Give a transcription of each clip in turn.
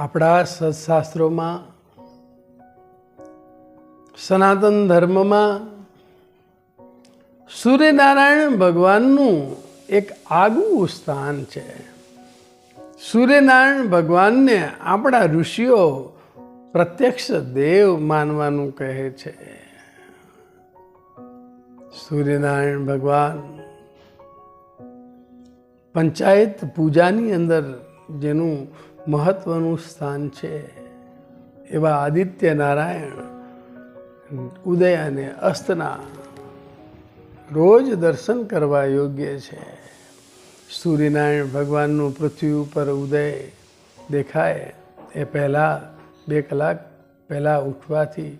આપણા સત્શાસ્ત્રોમાં, સનાતન ધર્મમાં સૂર્યનારાયણ ભગવાનનું એક આગવું સ્થાન છે. સૂર્યનારાયણ ભગવાનને આપણા ઋષિઓ પ્રત્યક્ષ દેવ માનવાનું કહે છે. સૂર્યનારાયણ ભગવાન પંચાયત પૂજાની અંદર જેનું મહત્વનું સ્થાન છે. એવા આદિત્ય નારાયણ ઉદય અને અસ્તના રોજ દર્શન કરવા યોગ્ય છે. સૂર્યનારાયણ ભગવાનનું પૃથ્વી ઉપર ઉદય દેખાય એ પહેલાં બે કલાક પહેલાં ઉઠવાથી,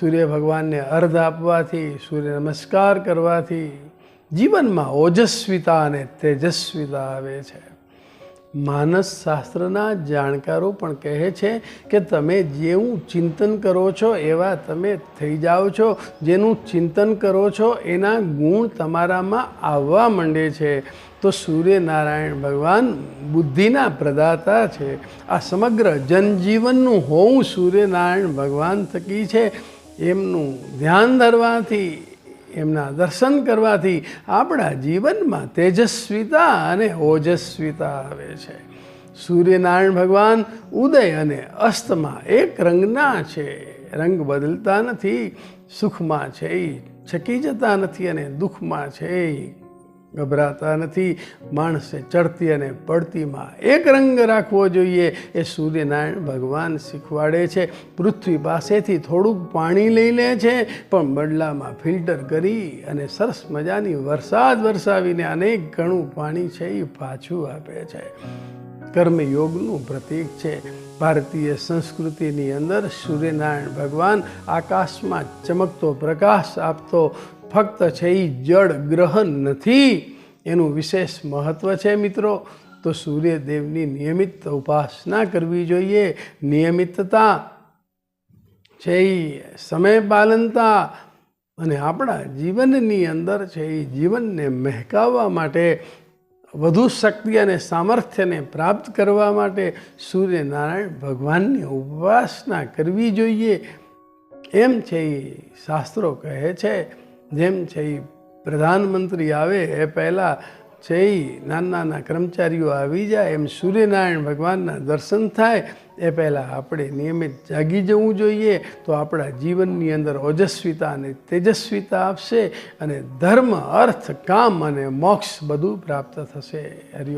સૂર્ય ભગવાનને અર્ધ આપવાથી, સૂર્ય નમસ્કાર કરવાથી જીવનમાં ઓજસ્વીતા અને તેજસ્વીતા આવે છે. માનસ શાસ્ત્રના જાણકારો પણ કહે છે કે તમે જેવું ચિંતન કરો છો, એવા તમે થઈ જાઓ છો. જેનું ચિંતન કરો છો, એના ગુણ તમારામાં આવવા માંડે છે. તો સૂર્યનારાયણ ભગવાન બુદ્ધિના પ્રદાતા છે. આ સમગ્ર જનજીવનનું હોવું સૂર્યનારાયણ ભગવાન થકી છે. એમનું ધ્યાન ધરવાથી એમના દર્શન કરવાથી આપણા જીવનમાં તેજસ્વીતા અને ઓજસ્વીતા આવે છે. સૂર્યનારાયણ ભગવાન ઉદય અને અસ્તમાં એક રંગના છે. રંગ બદલતા નથી, સુખમાં છે છકી જતા નથી અને દુઃખમાં છે ગભરાતા નથી. માણસે ચડતી અને પડતીમાં એક રંગ રાખવો જોઈએ. એ સૂર્યનારાયણ ભગવાન શીખવાડે છે. પૃથ્વી પાસેથી થોડુંક પાણી લઈ લે છે, પણ બદલામાં ફિલ્ટર કરી અને સરસ મજાની વરસાદ વરસાવીને અનેક ઘણું પાણી છે એ પાછું આપે છે. કર્મયોગનું પ્રતીક છે. ભારતીય સંસ્કૃતિની અંદર સૂર્યનારાયણ ભગવાન આકાશમાં ચમકતો પ્રકાશ આપતો ફક્ત છે એ જળ ગ્રહ નથી, એનું વિશેષ મહત્ત્વ છે મિત્રો. તો સૂર્યદેવની નિયમિત ઉપાસના કરવી જોઈએ. નિયમિતતા છે એ સમય પાલનતા અને આપણા જીવનની અંદર છે એ જીવનને મહેકાવવા માટે, વધુ શક્તિ અને સામર્થ્યને પ્રાપ્ત કરવા માટે સૂર્યનારાયણ ભગવાનની ઉપાસના કરવી જોઈએ. એમ છે એ શાસ્ત્રો કહે છે. જેમ છે એ પ્રધાનમંત્રી આવે, એ પહેલાં છે એ નાના નાના કર્મચારીઓ આવી જાય, એમ સૂર્યનારાયણ ભગવાનના દર્શન થાય, એ પહેલાં આપણે નિયમિત જાગી જવું જોઈએ, તો આપણા જીવનની અંદર ઓજસ્વીતા અને તેજસ્વીતા આપશે અને ધર્મ, અર્થ, કામ અને મોક્ષ બધું પ્રાપ્ત થશે. હરિ